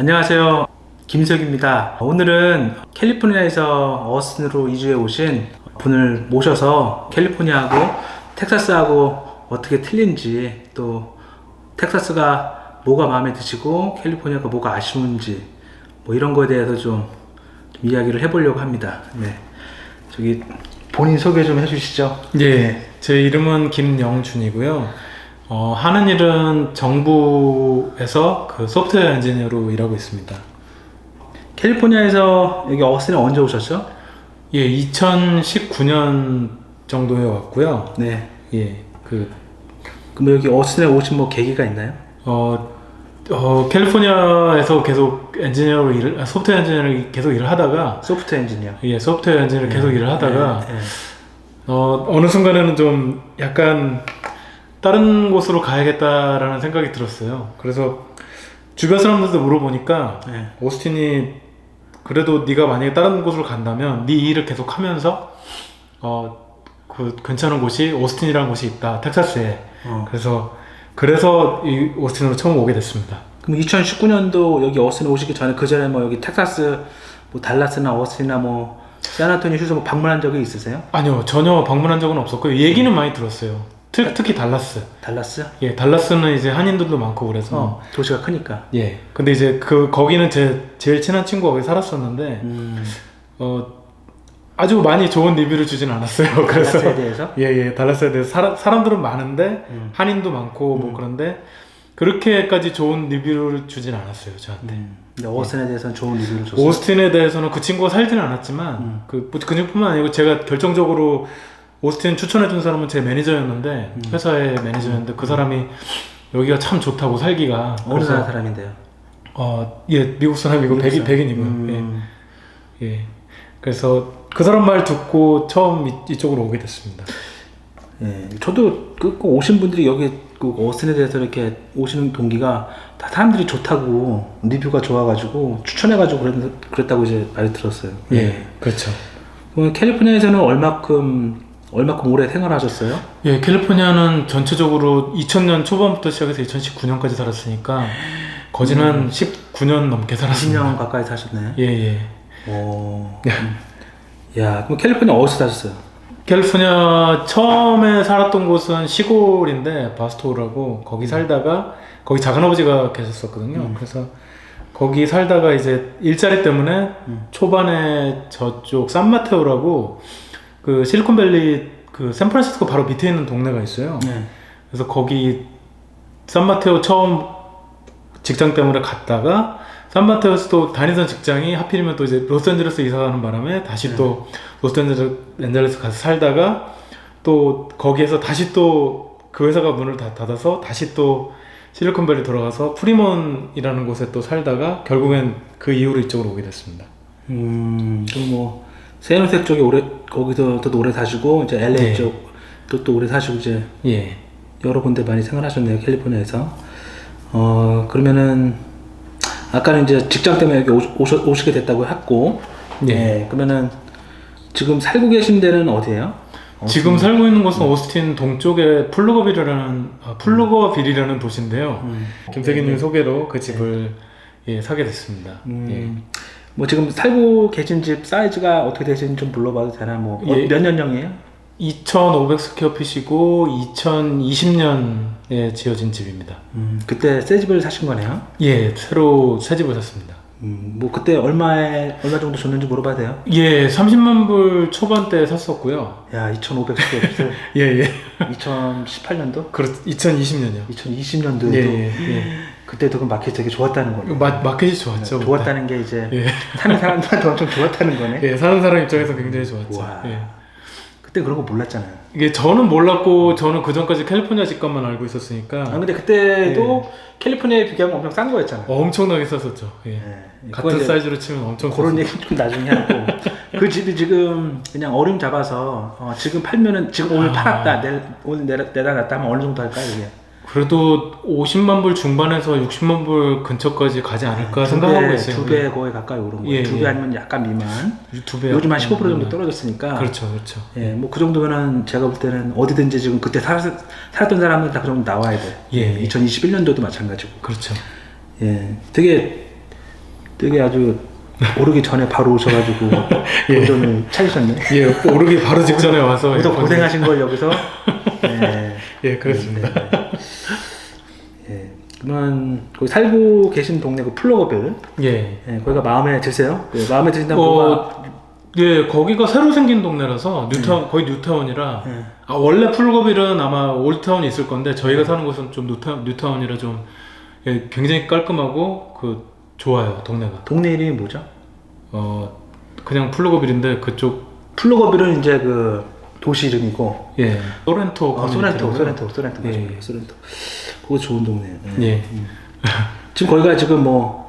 안녕하세요. 김석입니다. 오늘은 캘리포니아에서 어스틴으로 이주해 오신 분을 모셔서 캘리포니아하고 텍사스하고 어떻게 틀린지 또 텍사스가 뭐가 마음에 드시고 캘리포니아가 뭐가 아쉬운지 뭐 이런 거에 대해서 좀, 좀 이야기를 해보려고 합니다. 네. 저기 본인 소개 좀 해주시죠. 예, 제 이름은 김영준이고요. 어, 하는 일은 정부에서 그 소프트웨어 엔지니어로 일하고 있습니다. 캘리포니아에서 여기 어스틴에 언제 오셨죠? 예, 2019년 정도에 왔고요. 네. 예, 그, 그럼 여기 어스틴에 오신 뭐 계기가 있나요? 어, 어, 캘리포니아에서 계속 엔지니어로 일을, 아, 소프트웨어 엔지니어로 계속 일을 하다가, 소프트 엔지니어. 예, 소프트웨어 엔지니어로 계속 일을 하다가, 네, 네. 어, 어느 순간에는 좀 약간 다른 곳으로 가야겠다라는 생각이 들었어요. 그래서 주변 사람들도 물어보니까 네. 오스틴이 그래도 네가 만약에 다른 곳으로 간다면 네 일을 계속 하면서 어 그 괜찮은 곳이 오스틴이라는 곳이 있다 텍사스에 어. 그래서 그래서 이 오스틴으로 처음 오게 됐습니다. 그럼 2019년도 여기 어스틴 오시기 전에 그 전에 뭐 여기 텍사스, 뭐 달라스나 어스틴이나 뭐 샌안토니 휴스 뭐 방문한 적이 있으세요? 아니요 전혀 방문한 적은 없었고요 얘기는 많이 들었어요. 특, 특히 달라스. 달라스? 예 달라스는 이제 한인들도 많고 그래서 어, 도시가 크니까. 예. 근데 이제 그 거기는 제 제일 친한 친구가 거기 살았었는데 음, 어 아주 많이 좋은 리뷰를 주진 않았어요. 그래서 달라스에 대해서? 예예 달라스에 대해서 사람 사람들은 많은데 음. 한인도 많고 뭐 그런데 그렇게까지 좋은 리뷰를 주진 않았어요 저한테. 음, 근데 어스틴에 대해서는 좋은 리뷰를 줬어요. 오스틴에 대해서는 그 친구가 살지는 않았지만 음. 그 그뿐만 아니고 제가 결정적으로 오스틴 추천해준 사람은 제 매니저였는데 음. 회사의 매니저였는데 그 사람이 여기가 참 좋다고 살기가 어느 나라 사람인데요? 어 예 미국 사람이고 미국 백인? 백인이고요. 음, 예. 예. 그래서 그 사람 말 듣고 처음 이, 이쪽으로 오게 됐습니다. 예, 저도 그, 그 오신 분들이 여기 그 어스틴에 대해서 이렇게 오시는 동기가 다 사람들이 좋다고 리뷰가 좋아가지고 추천해가지고 그랬, 그랬다고 이제 말이 들었어요. 예, 그렇죠. 그럼 캘리포니아에서는 얼마큼 얼마큼 오래 생활하셨어요? 예, 캘리포니아는 전체적으로 2000년 초반부터 시작해서 2019년까지 살았으니까 거진 한 19년 넘게 살았습니다. 10년 가까이 사셨네. 예, 예. 오. 야, 그럼 캘리포니아 어디서 사셨어요? 캘리포니아 처음에 살았던 곳은 시골인데 바스토라고 거기 살다가 거기 작은 아버지가 계셨었거든요. 음. 그래서 거기 살다가 이제 일자리 때문에 음. 초반에 저쪽 산마테오라고 그 실리콘밸리 그 샌프란시스코 바로 밑에 있는 동네가 있어요. 네. 그래서 거기 산마테오 처음 직장 때문에 갔다가 산마테오에서도 다니던 직장이 하필이면 또 이제 로스앤젤레스 이사 가는 바람에 다시 또 로스앤젤레스 가서 살다가 또 거기에서 다시 또 그 회사가 문을 다 닫아서 다시 또 실리콘밸리 돌아가서 프리몬이라는 곳에 또 살다가 결국엔 그 이후로 이쪽으로 오게 됐습니다. 음, 그럼 뭐 세노색 쪽에 오래 거기서 또 오래 사시고 이제 LA 네. 쪽도 또 오래 사시고 이제 예. 여러 군데 많이 생활하셨네요 캘리포니아에서. 어 그러면은 아까는 이제 직장 때문에 여기 오시, 오시, 오시게 됐다고 했고, 네. 예, 그러면은 지금 살고 계신 데는 어디예요? 지금 살고 있는 곳은 오스틴 동쪽에 플루거빌이라는 아, 플루거빌이라는 도시인데요. 음. 김세기님 소개로 그 집을 예, 사게 됐습니다. 음, 뭐 지금 살고 계신 집 사이즈가 어떻게 되시는지 좀 불러봐도 되나? 뭐 예. 몇 년형이에요? 예. 2,500 스퀘어핏이고 2020년에 지어진 집입니다. 음, 그때 새 집을 사신 거네요. 예, 새로 새 집을 샀습니다. 음, 뭐 그때 얼마에 얼마 정도 줬는지 물어봐도 돼요? 예, 30만 불 초반대 샀었고요. 야, 2,500 스퀘어핏을 예, 예. 2018년도? 그렇 2020년이요. 2020년도에도 예, 예, 예. 그때도 그 마켓이 되게 좋았다는 거네. 마, 마켓이 좋았죠. 좋았다는 게 이제. 예. 사는 사람들한테 엄청 좋았다는 거네. 예, 사는 사람 입장에서 굉장히 좋았죠. 와. 예. 그때 그런 거 몰랐잖아요. 이게 저는 몰랐고 저는 그 전까지 캘리포니아 집값만 알고 있었으니까 아 근데 그때도 캘리포니아에 비교하면 엄청 싼 거였잖아. 엄청나게 쌌었죠. 예. 예. 같은 사이즈로 치면 엄청 그런 쌌었죠. 얘기 좀 나중에 하고 그 집이 지금 그냥 얼음 잡아서 어, 지금 팔면은 지금 오늘 아. 팔았다 내, 오늘 내다 놨다 하면 어느 정도 할까요 이게? 그래도 50만 불 중반에서 60만 불 근처까지 가지 않을까 생각하고 있어요. 두 배 거의 가까이 오른 거예요. 예, 두 배 예. 아니면 약간 미만. 두 배. 요즘 한 15% 정도 떨어졌으니까. 그렇죠, 그렇죠. 예, 뭐 그 정도면은 제가 볼 때는 어디든지 지금 그때 살, 살았던 사람은 다 그 정도 나와야 돼. 예, 예. 2021년도도 마찬가지고. 그렇죠. 예, 되게 되게 아주 오르기 전에 바로 오셔가지고 본전을 찾으셨네. 예, 오르기 바로 직전에 와서 예, 고생하신 걸 여기서. 네. 예, 그렇습니다. 예. 그러면 거기 살고 계신 동네 그 플로거빌, 예. 예, 거기가 마음에 드세요? 네, 마음에 드신다면 뭐가? 어, 예, 거기가 새로 생긴 동네라서 뉴타운 거의 뉴타운이라 예. 아, 원래 풀거빌은 아마 올타운이 있을 건데 저희가 사는 곳은 좀 뉴타, 뉴타운이라 좀 예, 굉장히 깔끔하고 그 좋아요 동네가. 동네 이름이 뭐죠? 어 그냥 풀거빌인데 그쪽 플로거빌은 이제 그 도시 이름이고, 예 소렌토 어, 소렌토, 커뮤니티라고요. 소렌토, 소렌토, 맞아요. 예. 소렌토. 그거 좋은 동네. 예. 지금 거기가 지금 뭐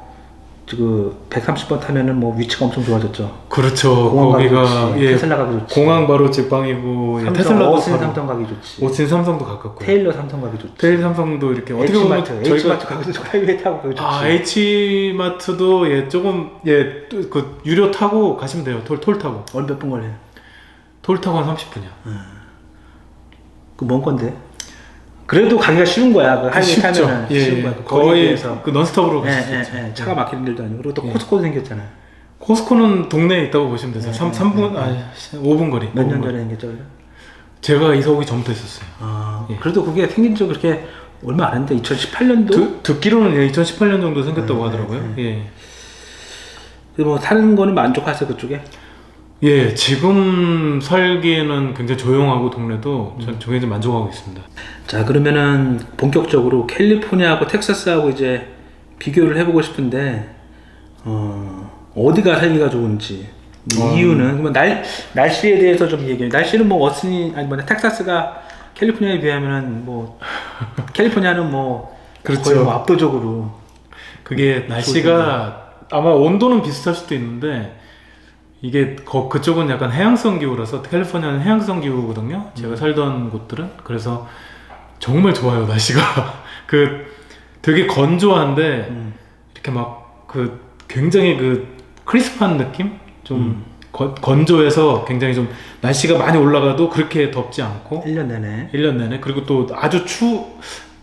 지금 130번 타면은 뭐 위치가 엄청 좋아졌죠. 그렇죠. 공항 가기 거기가 좋지. 예 테슬라 가기 좋지. 공항 바로 직방이고 예, 삼성, 어신 바로 삼성 가기 좋지. 오친 삼성도 가깝고 테일러 삼성 가기 좋지. 테일 삼성도 이렇게 어떻게 보면 H마트, 저희가 H마트 가기도 좋고 하이웨이 타고 가기 좋지. 아 H마트도 예 조금 예 그 유료 타고 가시면 돼요. 톨, 톨 타고 얼마 몇분 걸려요? 톨 타고 한 30분이야. 그뭔 건데? 그래도 가기가 쉬운 거야. 그 하이웨이 타면은 예, 쉬운 예. 거야. 그 거리에 거의 비해서. 그 넌스톱으로 예, 가실 수 예, 있죠. 예. 차가 막히는 길도 아니고 그리고 또 예. 코스코도 생겼잖아 요. 코스코는 동네에 있다고 보시면 되세요. 예, 삼 예, 3분 예. 아 5분 거리. 몇 5분 년 거리. 전에 생겼죠? 제가 이사 오기 전부터 있었어요. 아, 예. 그래도 그게 생긴 지 그렇게 얼마 안 했는데 2018년도 듣, 듣기로는 예, 2018년 정도 생겼다고 네, 하더라고요. 예. 뭐 사는 거는 만족하세요 그쪽에? 예, 지금 살기에는 굉장히 조용하고 동네도 음. 전 굉장히 만족하고 있습니다. 자 그러면은 본격적으로 캘리포니아하고 텍사스하고 이제 비교를 해보고 싶은데 어, 어디가 살기가 좋은지 뭐 음. 이유는 그러면 날 날씨에 대해서 좀 얘기해. 날씨는 뭐 워슨이 아니 뭐냐 텍사스가 캘리포니아에 비하면은 뭐 캘리포니아는 뭐 그렇죠. 거의 뭐 압도적으로 그게 날씨가 아마 온도는 비슷할 수도 있는데 이게 거, 그쪽은 약간 해양성 기후라서 캘리포니아는 해양성 기후거든요. 제가 살던 곳들은. 그래서 정말 좋아요 날씨가. 그 되게 건조한데 음. 이렇게 막 그 굉장히 그 크리스프한 느낌? 좀 음. 건- 건조해서 굉장히 좀 날씨가 많이 올라가도 그렇게 덥지 않고. 1년 내내. 1년 내내. 그리고 또 아주 추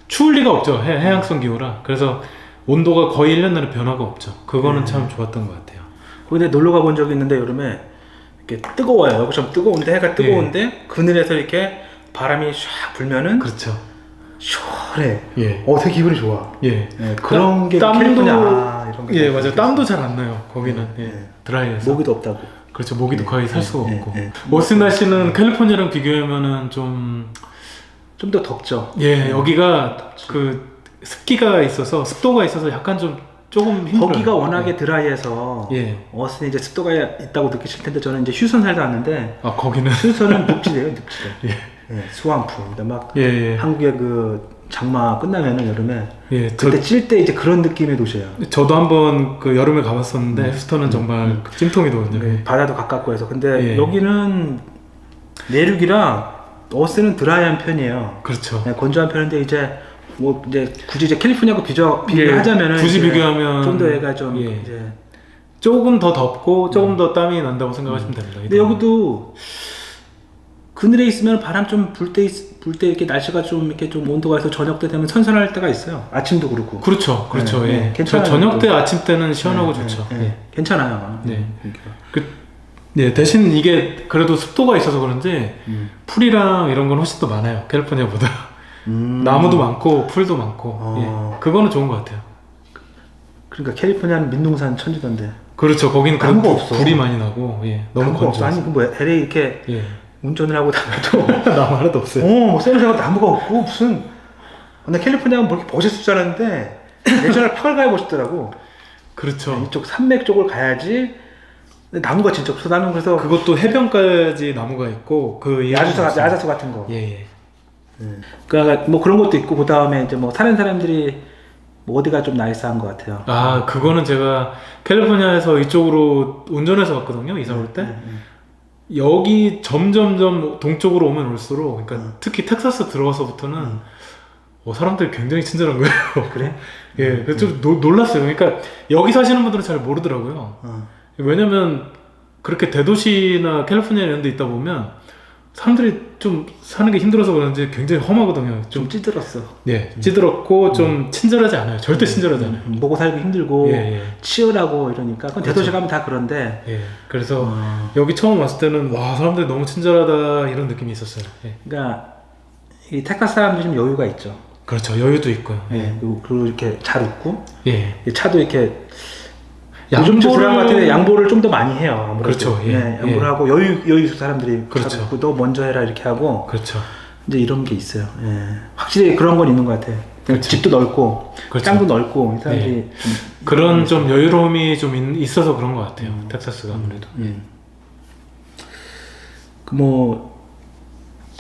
추울 리가 없죠. 해, 해양성 기후라. 그래서 온도가 거의 1년 내내 변화가 없죠. 그거는 음. 참 좋았던 것 같아요 거기 놀러 가본 적이 있는데 여름에 이렇게 뜨거워요. 여기 좀 뜨거운데 해가 뜨거운데 그늘에서 이렇게 바람이 샥 불면은 그렇죠 시원해. 예 어, 되게 기분이 좋아. 예. 네, 그런 게 땀도- 캘리포니아 아, 이런 게 예 맞아요. 땀도 잘 안 나요 거기는 네, 예. 네. 드라이해서 모기도 없다고. 그렇죠 모기도 거의 살 수가 네, 없고. 오스틴 날씨는 캘리포니아랑 비교하면은 좀 좀더 덥죠. 예, 여기가 그 습기가 있어서 습도가 있어서 약간 좀 조금 힘들어요. 거기가 워낙에 드라이해서 예. 어스는 이제 습도가 있다고 느끼실 텐데 저는 이제 휴선 살다 왔는데 아 거기는 휴선은 늪지대요, 늪지대. 예. 예, 수완프. 근데 막 예, 예. 한국의 그 장마 끝나면은 여름에 예, 저, 그때 찔 때 이제 그런 느낌의 도시예요. 저도 한번 그 여름에 가봤었는데 음. 휴스턴은 정말 그 찜통이더군요. 네, 바다도 가깝고 해서 근데 예. 여기는 내륙이라 어스는 드라이한 편이에요. 그렇죠. 네, 건조한 편인데 이제 뭐 이제 굳이 이제 캘리포니아하고 비교 비교하자면은 예, 굳이 비교하면 좀 더 얘가 좀 예. 이제 조금 더 덥고 조금 더 땀이 난다고 생각하시면 됩니다. 음. 근데 여기도 그늘에 있으면 바람 좀 불 때 불 때 이렇게 날씨가 좀 이렇게 좀 온도가 있어 저녁 때 되면 선선할 때가 있어요. 아침도 그렇고. 그렇죠, 그렇죠. 네, 예. 네, 저, 괜찮아요. 저녁 때, 아침 때는 시원하고 네, 좋죠. 네, 예. 네. 괜찮아요. 네. 그러니까. 그, 예, 대신 이게 그래도 습도가 있어서 그런지 음. 풀이랑 이런 건 훨씬 더 많아요. 캘리포니아보다. 음. 나무도 많고 풀도 많고 어. 예. 그거는 좋은 것 같아요. 그러니까 캘리포니아는 민둥산 천지던데. 그렇죠. 거기는 나무가 그래도 없어. 불이 많이 나고 예. 너무 나무가. 건조해서. 아니 그뭐 LA 이렇게 예. 운전을 하고 다녀도 나무 하나도 없어요. 어뭐 세르사가 나무가 없고 무슨 근데 캘리포니아는 뭐 이렇게 멋있을 줄 알았는데 예전에 가야 멋있더라고. 그렇죠. 이쪽 산맥 쪽을 가야지. 근데 나무가 진짜 없어. 나는 그래서 그것도 해변까지 나무가 있고 그 야자수. 야자수 같은 거. 예, 예. 그러니까 뭐 그런 것도 있고 그 다음에 이제 뭐 사는 사람들이 뭐 어디가 좀 나이스한 것 같아요. 아, 그거는 제가 캘리포니아에서 이쪽으로 운전해서 왔거든요. 이사 올 때. 음, 여기 점점점 동쪽으로 오면 올수록 그러니까 음. 특히 텍사스 들어와서부터는 음. 어, 사람들이 굉장히 친절한 거예요. 음. 그래? 예, 그래서 좀 노- 놀랐어요. 그러니까 여기 사시는 분들은 잘 모르더라고요. 어. 왜냐면 그렇게 대도시나 캘리포니아 이런 데 있다 보면 사람들이 좀 사는 게 힘들어서 그런지 굉장히 험하거든요. 좀 좀 찌들었어. 예, 찌들었고 좀 친절하지 않아요. 절대 친절하지 않아요. 음, 먹고 살기 힘들고 예, 예. 치열하고 이러니까 그건 그렇죠. 대도시 가면 다 그런데 예. 그래서 어, 여기 처음 왔을 때는 와 사람들이 너무 친절하다 이런 느낌이 있었어요. 예. 그러니까 이 테크사스 사람들이 좀 여유가 있죠. 그렇죠. 여유도 있고요. 예, 그리고, 그리고 이렇게 잘 웃고 예. 이 차도 이렇게 요즘 사람 같은데 양보를 좀 더 많이 해요. 아무래도. 그렇죠, 예, 네, 양보를 예. 하고 여유 여유 있는 사람들이 그렇죠. 잘 웃고 너 먼저 해라 이렇게 하고 그렇죠. 이제 이런 게 있어요. 예. 확실히 그런 건 있는 것 같아요. 그렇죠. 집도 넓고 그렇죠. 땅도 넓고 이 사람들이 좀 그런 좀 여유로움이 좀 있- 있어서 그런 것 같아요. 음. 텍사스가 아무래도. 음. 그뭐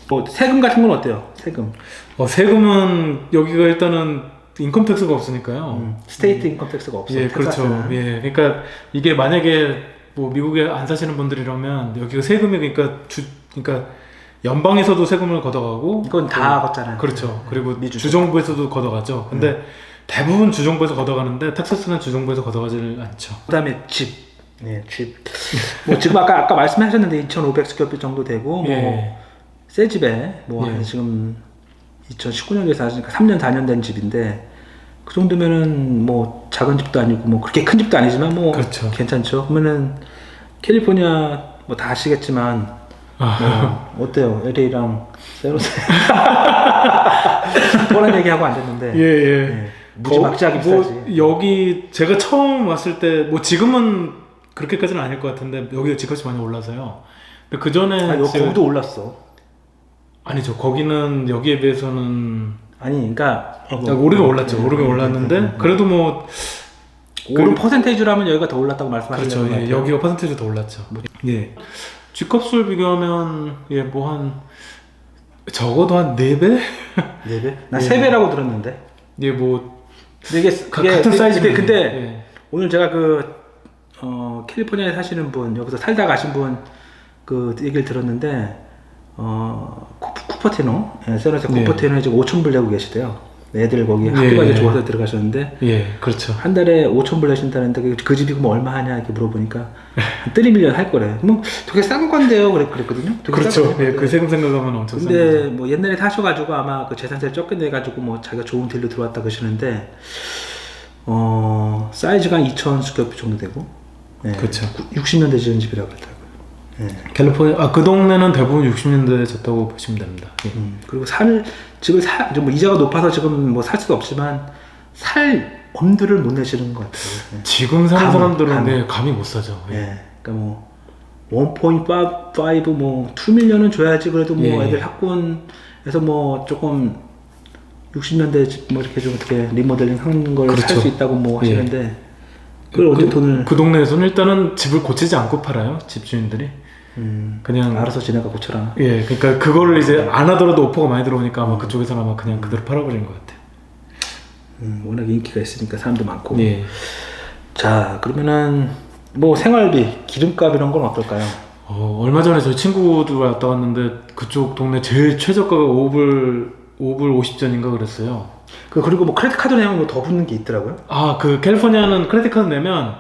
뭐 세금 같은 건 어때요? 세금. 어, 세금은 여기가 일단은 인컴 텍스가 없으니까요. 음. 스테이트 인컴 텍스가 없어요. 예, 그렇죠. 예, 그러니까 이게 만약에 뭐 미국에 안 사시는 분들이라면 여기가 세금이 그러니까 주 그러니까 연방에서도 세금을 걷어가고 이건 다 걷잖아요. 그렇죠. 그리고 미주 주정부에서도 걷어가죠. 근데 대부분 주정부에서 걷어가는데 텍사스는 주정부에서 걷어가질 않죠. 그다음에 집. 네, 집. 뭐 지금 아까 아까 말씀하셨는데 2,500 스퀘어핏 정도 되고 뭐 예. 새 집에 뭐 예. 한 지금 2019년도에 사시니까 3년 4년 된 집인데 그 정도면은 뭐 작은 집도 아니고 뭐 그렇게 큰 집도 아니지만 뭐 그렇죠. 괜찮죠. 그러면은 캘리포니아 뭐 다 아시겠지만 아, 뭐 어때요? LA랑 세로세 뻔한 얘기하고 앉았는데 예, 예. 예. 무지막지하게 거- 비싸지. 뭐 여기 제가 처음 왔을 때 뭐 지금은 그렇게까지는 아닐 것 같은데 여기 집값이 많이 올라서요. 근데 그 전에 아, 여기 거기도 올랐어. 아니죠. 거기는 여기에 비해서는 아니, 그러니까 야, 오르게 올랐죠. 음, 오르게 음, 올랐는데 음, 음. 그래도 뭐 오른 퍼센테이지라면 여기가 더 올랐다고 말씀하시는 그렇죠. 것 예. 뭐 여기가 퍼센테이지 더 올랐죠. 예. 집값을 비교하면 예, 뭐 한 적어도 한 4배? 네 배? 나 예. 세 배라고 들었는데. 예, 뭐 이게 같은 사이즈인데. 근데, 근데 예. 오늘 제가 그 어, 캘리포니아에 사시는 분 여기서 살다 가신 분 그 얘기를 들었는데 어, 쿠, 쿠퍼티노 예, 세너스 네. 쿠퍼티노에 지금 5천 불 내고 계시대요. 애들 거기 예, 학교까지 예. 좋아서 들어가셨는데 예, 그렇죠. 한 달에 5천 불 내신다는데 그- 그 집이 그럼 얼마 하냐 이렇게 물어보니까 한 3밀리언 할 거래. 뭐 되게 싼 건데요. 그랬, 그랬거든요. 되게 그렇죠. 싼 예. 그 세금 생각하면 엄청 싼 근데 거죠. 뭐 옛날에 사셔가지고 아마 그 재산세를 적게 내가지고 뭐 자기가 좋은 딜로 들어왔다 그러시는데 어 사이즈가 한 2천 스퀘어핏 정도 되고 예, 그렇죠. 60년대 지은 집이라고 그러더 예. 캘리포니아 아, 그 동네는 대부분 60년대에 졌다고 보시면 됩니다. 예. 음, 그리고 살 집을 사, 뭐 이자가 높아서 지금 뭐 살 수도 없지만 살 엄두를 못 내시는 것 같아요. 지금 사는 감, 사람들은 감. 네, 감이 못 사죠. 예. 예. 예. 그러니까 뭐 1.5, 뭐 2밀리언은 줘야지 그래도 뭐 예, 예. 애들 학군에서 뭐 조금 60년대 집뭐 이렇게 좀 어떻게 리모델링 하는 걸살 그렇죠. 수 있다고 뭐 예. 하시는데 그걸 언제 그, 돈을 그 동네에서는 일단은 집을 고치지 않고 팔아요. 집주인들이 음, 그냥 알아서 지내가 고쳐라. 예, 그러니까 그거를 이제 안 하더라도 오퍼가 많이 들어오니까 아마 그쪽에서는 아마 그냥 그대로 팔아버린 것 같아요. 음, 워낙 인기가 있으니까 사람도 많고. 예. 자 그러면은 뭐 생활비, 기름값 이런 건 어떨까요? 어, 얼마 전에 저희 친구들 왔다 왔는데 그쪽 동네 제일 최저가가 5불 5불 50전인가 그랬어요. 그 그리고 뭐 크레딧 카드 내면 뭐 더 붙는 게 있더라고요. 아, 그 캘리포니아는 크레딧 카드 내면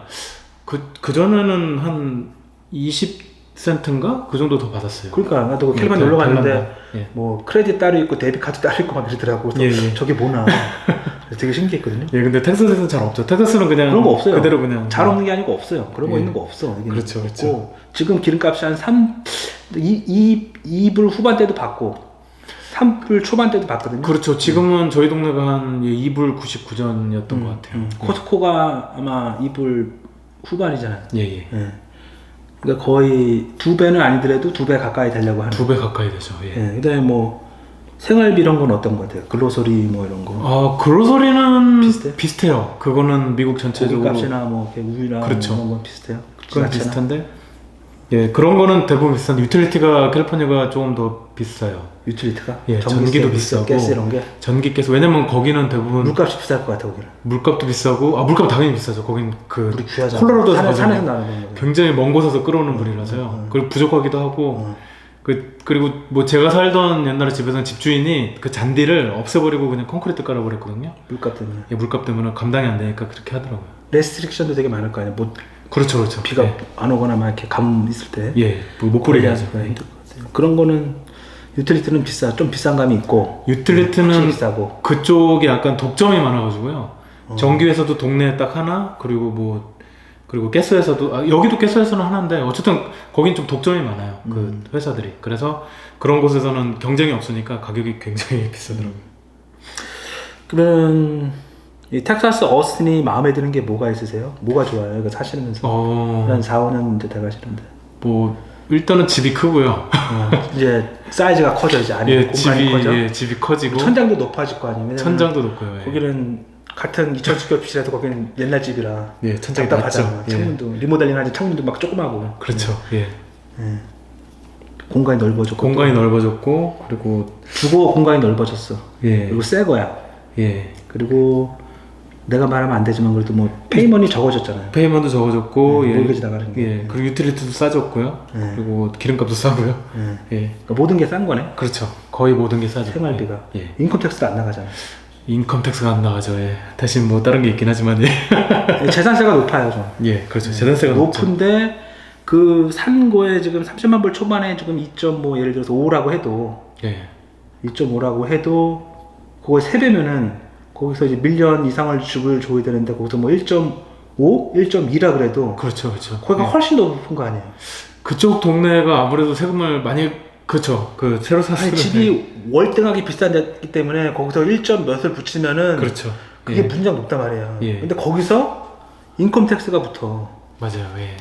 그, 그 전에는 한 20 센트인가? 그 정도 더 받았어요. 그러니까 나도 그 예, 캘리포니아 달- 놀러 갔는데. 예. 뭐 크레딧 따로 있고 데뷔 카드 따로 있고 막 이러더라고. 예, 예. 저게 뭐나. 되게 신기했거든요. 예, 근데 텍사스에서는 잘 없죠. 텍사스는 그냥 그런 거 없어요. 그대로 그냥 잘 없는 게 아니고 없어요. 그런 거 예. 있는 거 없어. 그렇죠, 그렇죠. 없고, 지금 기름값이 한 3, 2, 2, 2불 후반대도 받고 3불 초반대도 받거든요. 그렇죠. 지금은 저희 동네가 한 2불 99전이었던 것 같아요. 음, 코스코가 아마 2불 후반이잖아요. 예, 예. 예. 그러니까 거의 두 배는 아니더라도 두 배 가까이 되려고 하는. 두 배 가까이 되죠. 예. 예. 그다음에 뭐 생활비 이런 건 어떤 것 같아요? 글로서리 뭐 이런 거. 아, 그로서리는 비슷해? 비슷해요. 그거는 미국 전체적으로 고기값이나 뭐 이렇게 우유나 그렇죠. 이런 건 비슷해요. 그건? 비슷한데 예 그런 거는 대부분 비슷한데 유틸리티가 캘리포니아가 조금 더 비싸요. 유틸리티가? 예, 전기도 비싸고. 가스 이런 게 전기 가스 왜냐면 거기는 대부분 물값이 비쌀 것 같아 거기는. 물값도 비싸고 아 물값 당연히 비싸죠. 거긴 그 물이 귀하잖아. 콜로라도에서 산에, 산에서 나는 거. 굉장히 먼 곳에서 끌어오는 물이라서요. 음. 그리고 부족하기도 하고 음. 그 그리고 뭐 제가 살던 옛날에 집에서는 집주인이 그 잔디를 없애버리고 그냥 콘크리트 깔아버렸거든요. 물값 때문에. 예, 물값 때문에 감당이 안 되니까 그렇게 하더라고요. 레스트릭션도 되게 많을 거 아니야. 뭐 그렇죠, 그렇죠. 비가 예, 안 오거나 막 이렇게 감 있을 때. 예, 뭐못 뿌리게 하죠. 관리하기가 힘들 것 같아요. 그런 거는 유틸리티는 비싸, 좀 비싼 감이 있고. 유틸리티는 비싸고. 그쪽에 약간 독점이 많아가지고요. 어. 전기회사도 동네에 딱 하나 그리고 뭐 그리고 가스회사도 아, 여기도 가스회사는 하나인데 어쨌든 거긴 좀 독점이 많아요. 그 음. 회사들이 그래서 그런 곳에서는 경쟁이 없으니까 가격이 굉장히 비싸더라고요. 그러면 이 텍사스 어스틴이 마음에 드는 게 뭐가 있으세요? 뭐가 좋아요? 이거 사시면서 어, 한 4, 5년 이제 돼가시는데 뭐 일단은 집이 크고요. 어, 이제 사이즈가 커져 이제 안에 예, 공간이 집이 커져 예, 집이 커지고 천장도 높아질 거 아니에요? 천장도 높고요. 예. 거기는 같은 2,000스퀘어핏이라도 거기는 옛날 집이라 예, 천장이 답답하잖아 낮죠. 예. 창문도 리모델링 하지 창문도 막 조그마고 그렇죠. 예. 예. 공간이 넓어졌고 공간이 넓어졌고 그리고 주거 공간이 넓어졌어 예, 그리고 새 거야 예. 그리고 내가 말하면 안 되지만 그래도 뭐 페이먼이 적어졌잖아요 페이먼도 적어졌고 네, 예. 몰개지 나가는 게. 예. 그리고 유틸리티도 싸졌고요. 네. 그리고 기름값도 싸고요. 예. 예. 그러니까 모든 게 싼 거네 그렇죠. 거의 모든 게 싸죠. 생활비가 예. 예. 인컴 텍스도 안 나가잖아 인컴 텍스가 안 나가죠. 예. 대신 뭐 다른 게 있긴 하지만 예. 재산세가 높아요 좀 예, 그렇죠. 재산세가 높죠. 높은데 그 산 거에 지금 30만 불 초반에 지금 2.뭐 예를 들어서 5라고 해도 예. 2.5라고 해도 그거 3배면은 거기서 이제 밀년 이상을 주을 줘야 되는데 거기서 뭐 1.5, 1.2라 그래도 그렇죠. 그렇죠. 거기가 예. 훨씬 더 높은 거 아니에요? 그쪽 동네가 아무래도 세금을 많이 그렇죠. 그 새로 아니, 샀으면 집이 월등하게 비싼기 때문에 거기서 1점 몇을 붙이면은 그렇죠. 그게 예. 분장 높단 말이에요. 예. 근데 거기서 인컴 텍스가 붙어. 맞아요. 예.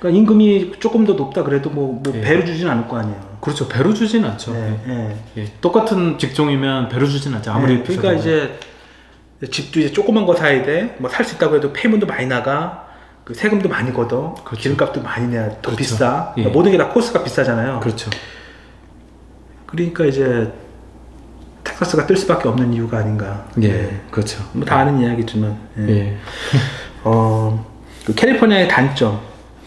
그러니까 임금이 조금 더 높다 그래도 뭐, 뭐 예. 배로 주진 않을 거 아니에요. 그렇죠. 배로 주진 않죠. 예, 예. 예. 똑같은 직종이면 배로 주진 않죠. 아무리 네, 그러니까. 이제 집도 이제 조그만 거 사야 돼. 뭐 살 수 있다고 해도 페이먼도 많이 나가. 그 세금도 많이 걷어. 그렇죠. 기름값도 많이 내야 더 그렇죠. 비싸. 예. 모든 게 다 코스가 비싸잖아요. 그렇죠. 그러니까 이제 텍사스가 뜰 수밖에 없는 이유가 아닌가. 예. 그렇죠. 뭐 다 아는 이야기지만. 예. 예. 어, 그 캘리포니아의 단점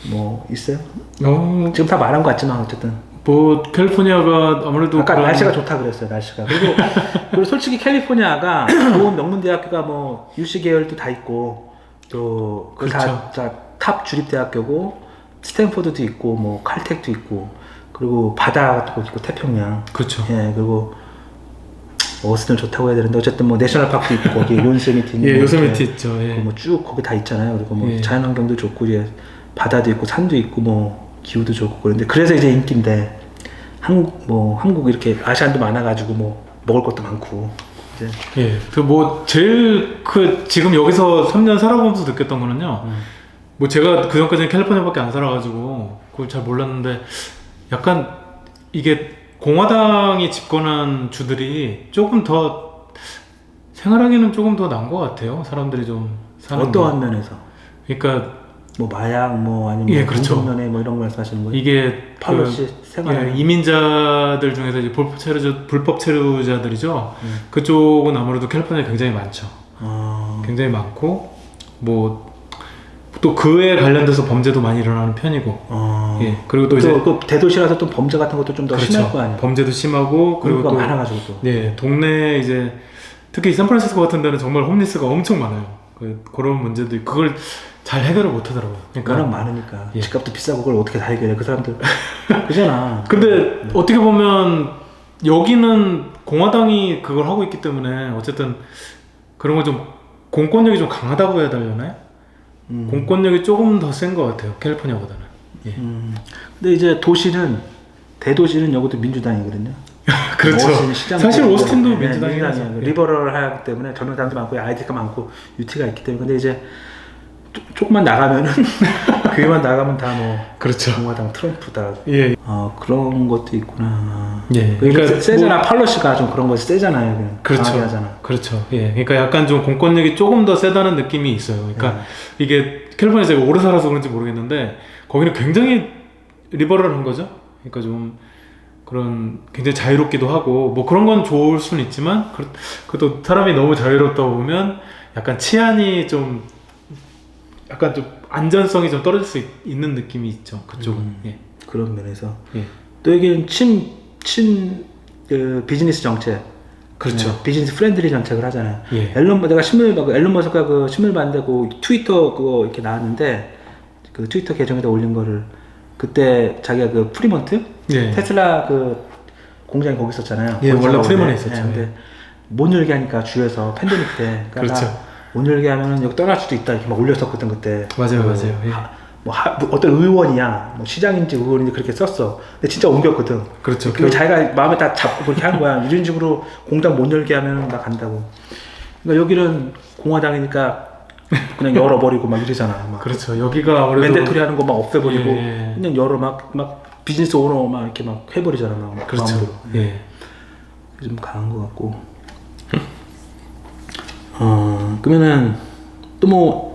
뭐 있어요? 어, 지금 다 말한 것 같지만 어쨌든 뭐 캘리포니아가 아무래도 아까 그런- 날씨가 좋다 그랬어요 날씨가 그리고 그리고 솔직히 캘리포니아가 좋은 명문 대학교가 뭐 UC 계열도 다 있고 그렇죠. 또그다탑 주립 대학교고 스탠포드도 있고 뭐 칼텍도 있고 그리고 바다도 있고 태평양 그렇죠. 예 그리고 어스는 좋다고 해야 되는데 어쨌든 뭐 내셔널 파크도 있고 거기 요세미티 예, 요세미티 있죠. 예. 뭐쭉 거기 다 있잖아요. 그리고 뭐 예. 자연환경도 좋고 이제 바다도 있고 산도 있고 뭐 기후도 좋고 그런데 그래서 이제 인기인데 한국 뭐 한국 이렇게 아시안도 많아가지고 뭐 먹을 것도 많고 이제 예. 그 뭐 제일 그 지금 여기서 3년 살아보면서 느꼈던 거는요. 음. 뭐 제가 그 전까지는 캘리포니아밖에 안 살아가지고 그걸 잘 몰랐는데 약간 이게 공화당이 집권한 주들이 조금 더 생활하기는 조금 더 나은 것 같아요. 사람들이 좀 사는 어떠한 게. 면에서 그러니까 뭐 마약 뭐 아니면 예, 뭐 그렇죠. 면에 뭐 이런 거 말씀하시는 거예요? 이게 팔로시 그, 생활 예, 이민자들 중에서 이제 불법 체류자 불법 체류자들이죠. 음. 그쪽은 아무래도 캘리포니아 굉장히 많죠. 어, 굉장히 많고 뭐 또 그에 관련돼서 범죄도 많이 일어나는 편이고 어. 예 그리고 또 이제 또, 그 대도시라서 또 범죄 같은 것도 좀더 심할 거 아니에요? 범죄도 심하고 그리고 그리고 또 많아가지고 또 예 동네 이제 특히 샌프란시스코 같은 데는 정말 홈리스가 엄청 많아요 그, 그런 문제도 그걸 잘 해결을 못 하더라고요 그러니까 워낙 많으니까 예. 집값도 비싸고 그걸 어떻게 다 해결해 그 사람들 그잖아. 근데 어떻게 보면 여기는 공화당이 그걸 하고 있기 때문에 어쨌든 그런 거 좀 공권력이 좀 강하다고 해야 되려나요? 음. 공권력이 조금 더 센 것 같아요 캘리포니아보다는 예. 음. 근데 이제 도시는 대도시는 여기도 민주당이거든요. 그렇죠. 오스틴 사실. 오스틴도 네, 민주당이라서 민주당이에요. 예. 리버럴 하기 때문에 전용당도 많고 아이디가 많고 유티가 있기 때문에 근데 이제 조, 조금만 나가면은 교회만 나가면 다 뭐 그렇죠. 공화당 트럼프다. 예. 어 그런 것도 있구나. 예. 그러니까 그러니까 세잖아 팔러시가 좀 그런 거 세잖아요. 그냥 그렇죠. 하잖아. 그렇죠. 예. 그러니까 약간 좀 공권력이 조금 더 세다는 느낌이 있어요. 그러니까 네. 이게 캘리포니아 제가 오래 살아서 그런지 모르겠는데 거기는 굉장히 리버럴한 거죠. 그러니까 좀 그런 굉장히 자유롭기도 하고 뭐 그런 건 좋을 수는 있지만 그- 그래도 사람이 너무 자유롭다 보면 약간 치안이 좀 약간 좀 안전성이 좀 떨어질 수 있, 는 느낌이 있죠. 그쪽은. 음. 예. 그런 면에서 예. 또 여기는 친친 비즈니스 정책. 그렇죠. 네, 비즈니스 프렌들리 정책을 하잖아요. 예. 앨런 내가 신문 그 앨런 머스크가 그 신문 봤는데 그 트위터 그거 이렇게 나왔는데 그 트위터 계정에다 올린 거를 그때 자기가 그 프리먼트 예. 테슬라 그 공장이 거기 있었잖아요. 예, 원래 프리먼에 해. 있었죠. 예, 근데 못 열게 하니까 주에서 팬데믹 때 그러니까 그렇죠. 나못 열게 하면 여기 떠날 수도 있다 이렇게 막 올렸었거든 그때. 맞아요, 그 맞아요. 예. 하- 뭐, 하- 뭐 어떤 의원이야, 뭐 시장인지 의원인지 그렇게 썼어. 근데 진짜 옮겼거든. 그렇죠. 그 자기가 마음에 딱 잡고 그렇게 한 거야. 이런 식으로 공장 못 열게 하면 나 간다고. 그러니까 여기는 공화당이니까 그냥 열어버리고 막 이러잖아. 막 그렇죠. 여기가 아무래도 맨데토리 하는 거 막 없애버리고 예. 그냥 열어 막 막 비즈니스 오너 막 이렇게 막 해버리잖아. 막 그렇죠. 마음대로. 예. 좀 강한 것 같고. 어 그러면은 또 뭐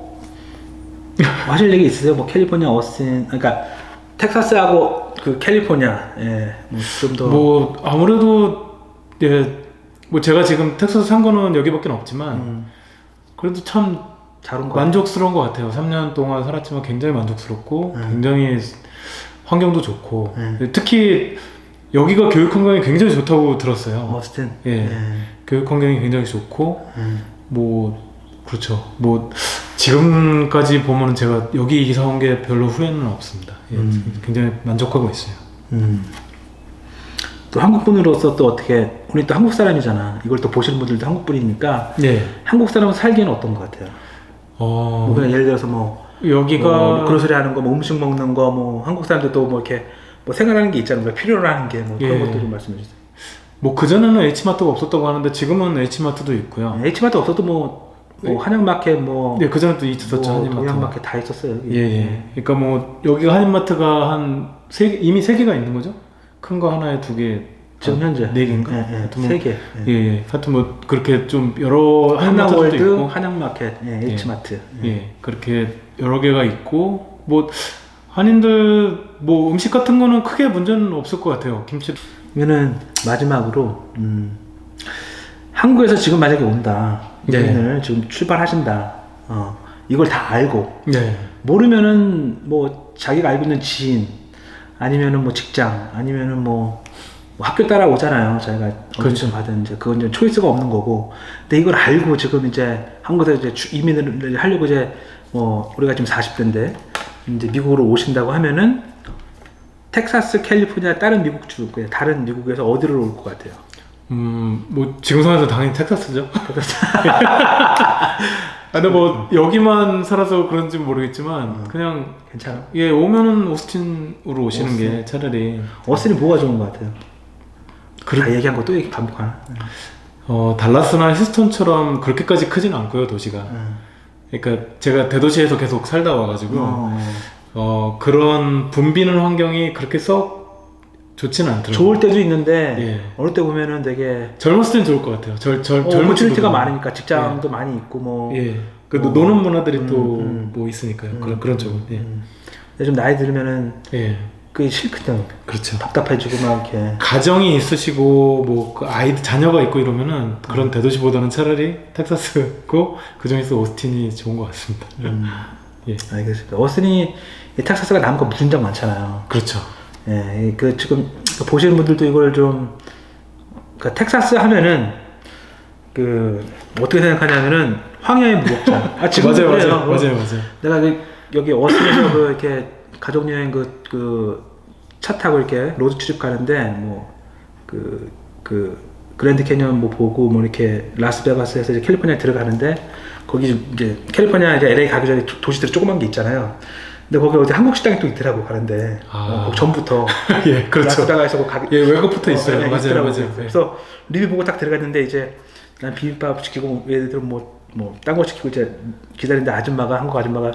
하실 얘기 있으세요? 뭐 캘리포니아 어스틴 그러니까 텍사스하고 그 캘리포니아 예뭐좀 더 뭐 아무래도 예. 뭐 제가 지금 텍사스 산 거는 여기밖에 없지만 음, 그래도 참 잘온 거. 만족스러운 것 같아요. 3년 동안 살았지만 굉장히 만족스럽고 음. 굉장히 환경도 좋고 음. 특히 여기가 교육 환경이 굉장히 좋다고 들었어요. 어스틴. 예. 교육 환경이 굉장히 좋고 음. 뭐 그렇죠. 뭐 지금까지 보면 제가 여기 이사 온 게 별로 후회는 없습니다. 예, 음. 굉장히 만족하고 있어요. 음. 또 한국 분으로서 또 어떻게 우리 또 한국 사람이잖아. 이걸 또 보시는 분들도 한국 분이니까 예. 한국 사람 살기는 어떤 것 같아요? 어, 뭐 그냥 예를 들어서 뭐 여기가 뭐 그로서리 하는 거, 뭐 음식 먹는 거, 뭐 한국 사람들 또뭐 이렇게 뭐 생활하는 게 있잖아요. 뭐 필요로 하는 게 뭐 그런 예. 것들 좀 말씀해 주세요. 뭐 그전에는 H마트가 없었다고 하는데 지금은 H마트도 있고요. H마트 없어도 뭐, 뭐 한양마켓 뭐, 예, 그전에 또 있었죠. 뭐 한인마트. 동양마켓 다 있었어요. 여기. 예, 예. 그러니까 뭐 여기가 한인마트가 한 세, 이미 세 개가 있는 거죠? 큰 거 하나에 두 개. 지금 현재 네 개인가? 예, 예. 하여튼 뭐- 세 개. 예, 예. 하여튼 뭐 그렇게 좀 여러 한인마트도 하나월드, 있고. 한양마켓, 예, H마트. 예. 예, 그렇게 여러 개가 있고 뭐 한인들 뭐 음식 같은 거는 크게 문제는 없을 것 같아요. 김치. 그러면은 마지막으로 음, 한국에서 지금 만약에 온다. 네. 여행을 지금 출발하신다. 어, 이걸 다 알고 네. 모르면은 뭐 자기가 알고 있는 지인 아니면은 뭐 직장 아니면은 뭐, 뭐 학교 따라오잖아요. 자기가 그렇죠. 받은 이제 그건 이제 초이스가 없는 거고. 근데 이걸 알고 지금 이제 한국에서 이제 주- 이민을 하려고 이제 뭐 우리가 지금 40대인데 이제 미국으로 오신다고 하면은 텍사스, 캘리포니아 다른 미국 주 다른 미국에서 어디로 올 것 같아요? 음, 뭐 지금 상황에서 당연히 텍사스죠. 아, 근데 뭐 여기만 살아서 그런지 모르겠지만 그냥 괜찮아. 예 오면은 오스틴으로 오시는 게 차라리 어스틴이 뭐가 좋은 것 같아요? 그래- 다 얘기한 거 또 얘기 반복하나? 어 달라스나 휴스턴처럼 그렇게까지 크진 않고요 도시가. 응. 그러니까 제가 대도시에서 계속 살다 와가지고 어, 어 그런 붐비는 환경이 그렇게 썩 좋지는 않더라고요. 좋을 때도 있는데 예. 어느 때 보면은 되게 젊었을 땐 좋을 것 같아요. 절, 절, 어, 젊은 오퍼튜니티가 친구들은. 많으니까 직장도 많이 있고 뭐 예. 그래도 어. 노는 문화들이 음, 또 음. 뭐 있으니까요. 음, 그런 그런 쪽은. 예. 음. 근데 좀 나이 들면은 예. 그게 싫거든 그렇죠. 답답해지고 막 이렇게 가정이 있으시고 뭐 그 아이들 자녀가 있고 이러면은 음. 그런 대도시보다는 차라리 텍사스고 그 중에서 오스틴이 좋은 것 같습니다. 음, 예. 알겠습니다 어스틴이 이 텍사스가 남은 거 무진장 많잖아요 그렇죠. 예, 그 지금 보시는 분들도 이걸 좀, 그 텍사스 하면은 그 어떻게 생각하냐면은 황야의 무역장. 아 지금 맞아요. 맞아요, 맞아요, 맞아요. 내가 그 여기 어스에서 그 이렇게 가족 여행 그 그 차 타고 이렇게 로드 트립 가는데 뭐그그 그랜드 캐년 뭐 보고 뭐 이렇게 라스베가스에서 이제 캘리포니아 들어가는데 거기 이제 캘리포니아 이제 LA 가기 전에 도- 도시들 조그만 게 있잖아요. 근데 거기 어디 한국 식당이 또 있더라고 가는데 아. 어, 전부터 예, 그렇죠. 라스베가스에서 그 가게 예, 외국부터 있어요. 네, 맞아요, 있더라고요. 맞아요. 예. 그래서 리뷰 보고 딱 들어갔는데 이제 난 비빔밥 시키고 얘들은 뭐뭐딴 거 시키고 이제 기다리는데 아줌마가 한국 아줌마가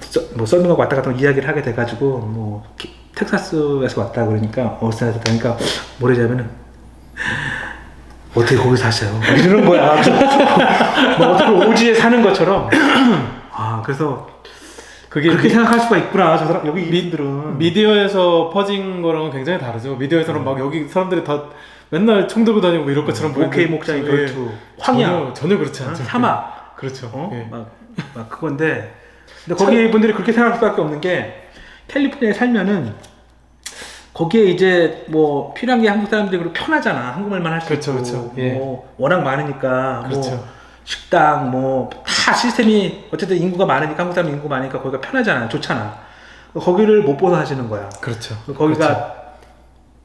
써- 뭐 썰명하고 왔다 갔다 이야기를 하게 돼가지고 뭐 키- 텍사스에서 왔다 그러니까 어스틴에서 다니까 뭐래자면은 어떻게 거기 사세요? 막 이러는 거야. 뭐 어떻게 오지에 사는 것처럼. 아 그래서 그게 그렇게 미, 생각할 수가 있구나. 저 사람 여기 이분들은 미디어에서 퍼진 거랑은 굉장히 다르죠. 미디어에서는 막 여기 사람들이 다 맨날 총 들고 다니고 뭐 이럴 것처럼 보이는데 오케이 목장이 예, 결투 황야 전혀, 전혀 그렇지 어? 않죠. 사막 그렇죠. 어? 예. 막, 막 그건데 근데 거기 분들이 그렇게 생각할 수밖에 없는 게 캘리포니아에 살면은 거기에 이제 뭐 필요한 게 한국 사람들이 그리고 편하잖아 한국말만 할수 그렇죠, 있고 그렇죠. 예. 뭐 워낙 많으니까 그렇죠. 뭐 식당 뭐 다 시스템이 어쨌든 인구가 많으니까 한국 사람 인구 많으니까 거기가 편하잖아 좋잖아 거기를 못 벗어 하시는 거야 그렇죠. 거기가 그렇죠.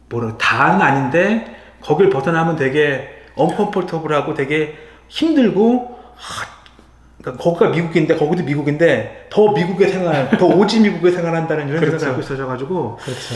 뭐라 다는 아닌데 거길 벗어나면 되게 언컴포터블하고 되게 힘들고 하, 그러니까 거기가 미국인데 거기도 미국인데 더 미국의 생활 더 오지 미국의 생활한다는 이런 그렇죠. 생각을 하고 있어져가지고 그렇죠.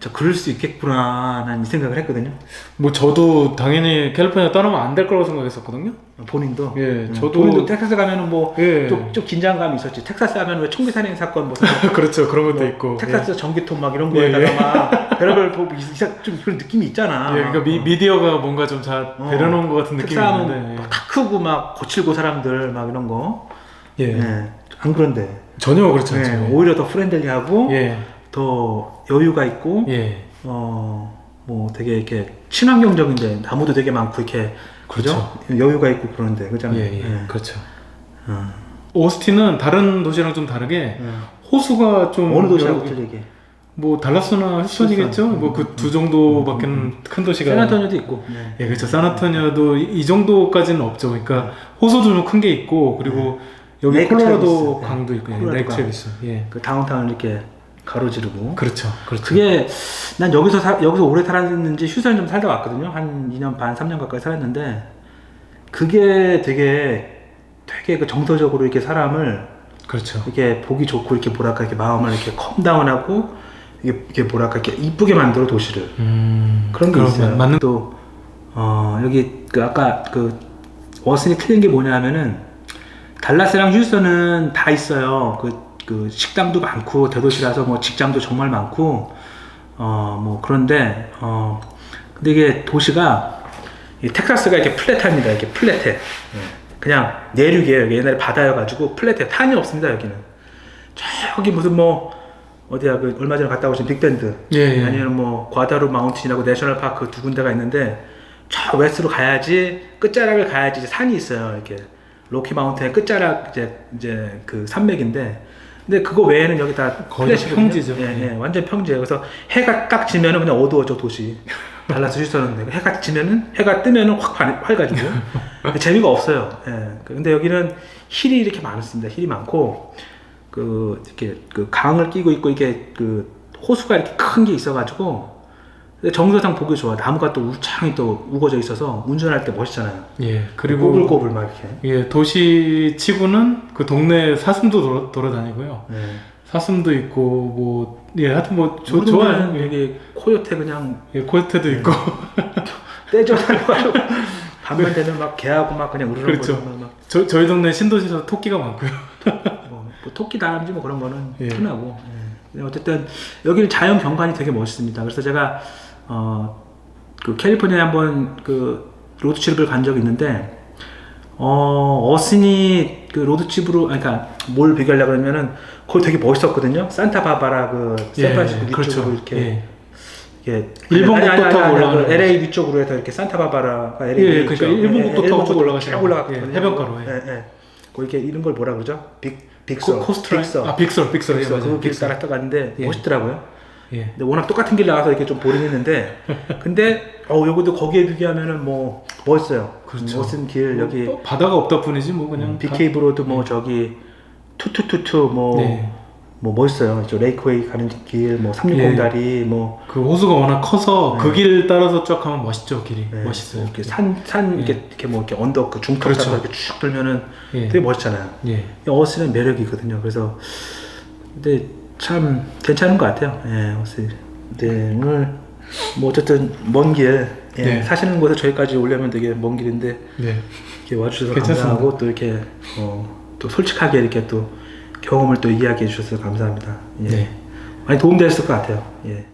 저 그럴 수 있겠구나 난이 생각을 했거든요 뭐 저도 당연히 캘리포니아 떠나면 안 될 거라고 생각했었거든요. 본인도 예, 음, 저도- 본인도 텍사스 가면은 뭐 예. 좀, 좀 긴장감이 있었지 텍사스 하면 왜 총기 살인 사건 무슨 그렇죠. 그런 것도 뭐 있고. 텍사스 전기톱 막 이런 예, 거에다가 막 별의별 뭐 이상 좀 그런 느낌이 있잖아 예, 그러니까 미, 어. 미디어가 뭔가 좀잘 어. 배려놓은 것 같은 느낌이 있는데. 막다 크고 막 거칠고 사람들 막 이런 거. 예. 예. 안 그런데. 전혀 그렇지 예, 않죠. 오히려 더 프렌들리하고 예. 더 여유가 있고 예. 어뭐 되게 이렇게 친환경적인데 나무도 되게 많고 이렇게 그죠? 여유가 있고 그런데 그잖아요. 예, 예. 그렇죠. 어. 오스틴은 다른 도시랑 좀 다르게 예. 호수가 좀 어느 도시하고 여러 틀리게? 뭐 달라스나 휴스턴이겠죠. 휴스턴. 뭐 그 두 정도밖에 큰 도시가 샌안토니오도 있고. 네. 예, 그렇죠. 산안토니아도 이, 이 정도까지는 없죠. 그러니까 호수도 좀 큰 게 있고 그리고 여기 레이크 콜로라도. 강도 있고 예, 콜로라도 레이크 강. 트래비스. 예. 그 다운타운을 이렇게 가로지르고. 그렇죠. 그렇죠. 그게 난 여기서 사- 여기서 오래 살았는지 휴스턴 좀 살다 왔거든요. 한 2년 반, 3년 가까이 살았는데 그게 되게 되게 그 정서적으로 이렇게 사람을 그렇죠. 이렇게 보기 좋고 이렇게 뭐랄까 이렇게 마음을 이렇게 컴다운하고 이게 이게 뭐랄까 이렇게 이쁘게 만들어 도시를 음. 그런 게 있어요. 맞는 또 어, 여기 그 아까 그 워슨이 틀린 게 뭐냐면은 달라스랑 휴스턴은 다 있어요. 그, 그 식당도 많고 대도시라서 뭐 직장도 정말 많고 어 뭐 그런데 어 근데 이게 도시가 이 텍사스가 이렇게 플랫합니다. 이렇게 플랫해. 예. 그냥 내륙이에요. 여기 옛날에 바다여가지고 플랫해. 탄이 없습니다. 여기는 저기 무슨 뭐 어디야 그 얼마 전에 갔다 오신 빅밴드 예, 예. 아니면 뭐 과다루 마운틴이라고 내셔널 파크 두 군데가 있는데 저 웨스트로 가야지 끝자락을 가야지 이제 산이 있어요 이렇게 로키 마운틴의 끝자락 이제 이제 그 산맥인데 근데 그거 외에는 여기 다 거의 다. 평지죠. 예, 예, 완전 평지예요. 그래서 해가 딱 지면은 그냥 어두워져 도시. 달라스 휴스턴은 해가 지면은 해가 뜨면은 확 반- 밝아지고 재미가 없어요. 예. 근데 여기는 힐이 이렇게 많습니다. 힐이 많고 그 이렇게 그 강을 끼고 있고 이게 그 호수가 이렇게 큰 게 있어가지고 근데 정서상 보기 좋아. 나무가 또 울창이 또 우거져 있어서 운전할 때 멋있잖아요. 예. 그리고 꼬불꼬불 막 이렇게. 예, 도시 치고는 그 동네 사슴도 돌아, 돌아다니고요. 네. 사슴도 있고 뭐 예, 하여튼 뭐 조, 좋아요. 여기 코요테 그냥 예, 코요테도 있고 떼져 다녀가지고 밤만 되면 막 개하고 막 그냥 으르렁 그렇죠. 막 저, 저희 동네 신도시에서 토끼가 많고요. 뭐, 뭐 토끼 다람쥐 뭐 그런 거는 예. 흔하고 예. 어쨌든 여기는 자연 경관이 되게 멋있습니다. 그래서 제가 어 그 캘리포니아에 한번 그 로드트립을 간 적이 있는데 어 어스니 그 로드트립으로 아니, 그러니까 뭘 비교하려고 그러면은 거기 되게 멋있었거든요. 산타바바라 그 샌프란시스코 위쪽으로 그렇죠. 이렇게 예. 이게 일본 아니, 아니, 국도 아니, 타고 아니, 올라가는 그 LA 위쪽으로 해서 이렇게 산타바바라가 LA 예, 예, 그러니까 일본 국도 타고 쭉 올라가시는 쭉 올라갔거든요. 예, 해변가로, 예. 예, 예. 거 이렇게 이런 걸 뭐라 그러죠? 빅 코, 빅서 코스트라인 빅서 아 빅설 예, 빅서 맞아요. 그길 빅설. 따라 떠갔는데 예. 멋있더라고요. 예. 근데 워낙 똑같은 길 나와서 이렇게 좀 보링했는데 근데 어 여기도 거기에 비교하면은 뭐 멋있어요. 그렇죠. 멋진 길 여기 뭐, 바다가 없다 뿐이지 뭐 그냥 다- BK 브로드 뭐 저기 투투투투 뭐 네. 뭐 멋있어요. 저 레이크웨이 가는 길, 뭐 360 예. 다리, 뭐그 호수가 워낙 커서 그길 따라서 쫙 가면 멋있죠 길이 네, 멋있어요. 뭐 이렇게 산, 산, 이렇게, 이렇게 뭐 이렇게 언덕, 그 중턱 그렇죠. 이렇게 쭉 돌면은 예. 되게 멋있잖아요. 예. 어스는 매력이 있거든요. 그래서, 근데 참 괜찮은 것 같아요. 예. 네, 오늘 뭐 어쨌든 먼 길, 예, 네. 사시는 곳에 저희까지 오려면 되게 먼 길인데, 네. 이렇게 와주셔서 괜찮습니다. 감사하고 또 이렇게, 어, 또 솔직하게 이렇게 또 경험을 또 이야기해 주셔서 감사합니다. 예. 네. 많이 도움되셨을 것 같아요. 예.